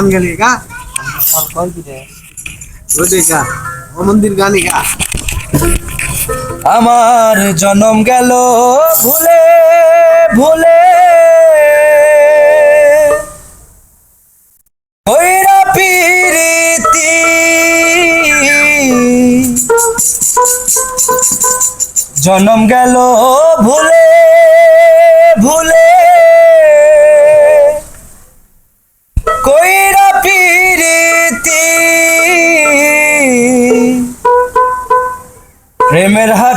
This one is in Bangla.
গান গালি গা ফল কই দিলে ওই গা ও মন্দির গানি গা আমার জন্ম গেল ভুলে ভুলে। কইরা জন্ম গেল ভুলে ভুলে।